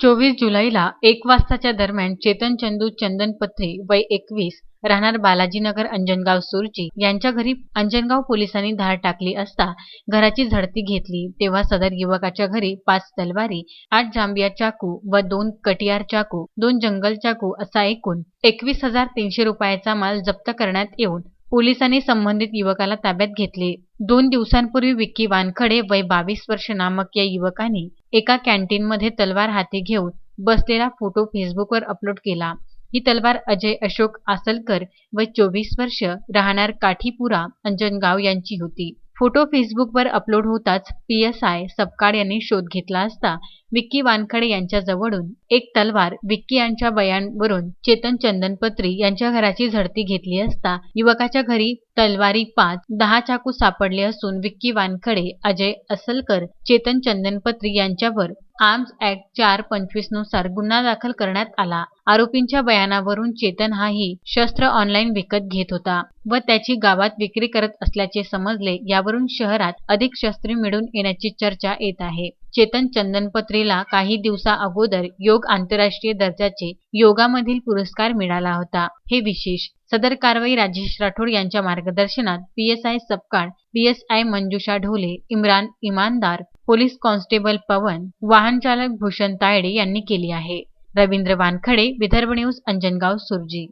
चोवीस जुलैला एक वाजताच्या दरम्यान चेतन चंदू चंदन पत्रे वय एकवीस राहणार बालाजीनगर अंजनगाव सुरजी यांच्या घरी अंजनगाव पोलिसांनी धाड टाकली असता घराची झडती घेतली. तेव्हा सदर युवकाच्या घरी पाच तलवारी आठ जांबिया चाकू व दोन कटियार चाकू दोन जंगल चाकू असा एकूण एकवीस हजार तीनशे रुपयाचा माल जप्त करण्यात येऊन पोलिसांनी संबंधित युवकाला ताब्यात घेतले. दोन दिवसांपूर्वी विक्की वानखडे वय बावीस वर्ष नामक या युवकाने एका कॅन्टीनमध्ये तलवार हाती घेऊन बसलेला फोटो फेसबुकवर अपलोड केला. ही तलवार अजय अशोक आसलकर व चोवीस वर्ष राहणार काठीपुरा अंजनगाव यांची होती. फोटो फेसबुकवर अपलोड होताच पी एस आय सपकाळ यांनी शोध घेतला असता विक्की वानखडे यांच्याजवळून एक तलवार विक्की यांच्या बयानवरून चेतन चंदनपत्री यांच्या घराची झडती घेतली असता युवकाच्या घरी तलवारी पाच दहा चाकू सापडले असून विक्की वानखडे अजय असलकर चेतन चंदनपत्री यांच्यावर आर्म्स ऍक्ट चार पंचवीसनुसार गुन्हा दाखल करण्यात आला. आरोपींच्या बयानावरून चेतन हाही शस्त्र ऑनलाईन विकत घेत होता व त्याची गावात विक्री करत असल्याचे समजले. यावरून शहरात अधिक शस्त्रे मिळून येण्याची चर्चा येत आहे. चेतन चंदनपत्रेला काही दिवसा अगोदर योग आंतरराष्ट्रीय दर्जाचे योगामधील पुरस्कार मिळाला होता. हे विशेष सदर कारवाई राजेश राठोड यांच्या मार्गदर्शनात PSI Sapkal PSI Manjusha Dhole Imran Imandar police constable पवन वाहन चालक भूषण तायडे यांनी केली आहे. रवींद्र वानखडे विदर्भ न्यूज अंजनगाव सुरजी.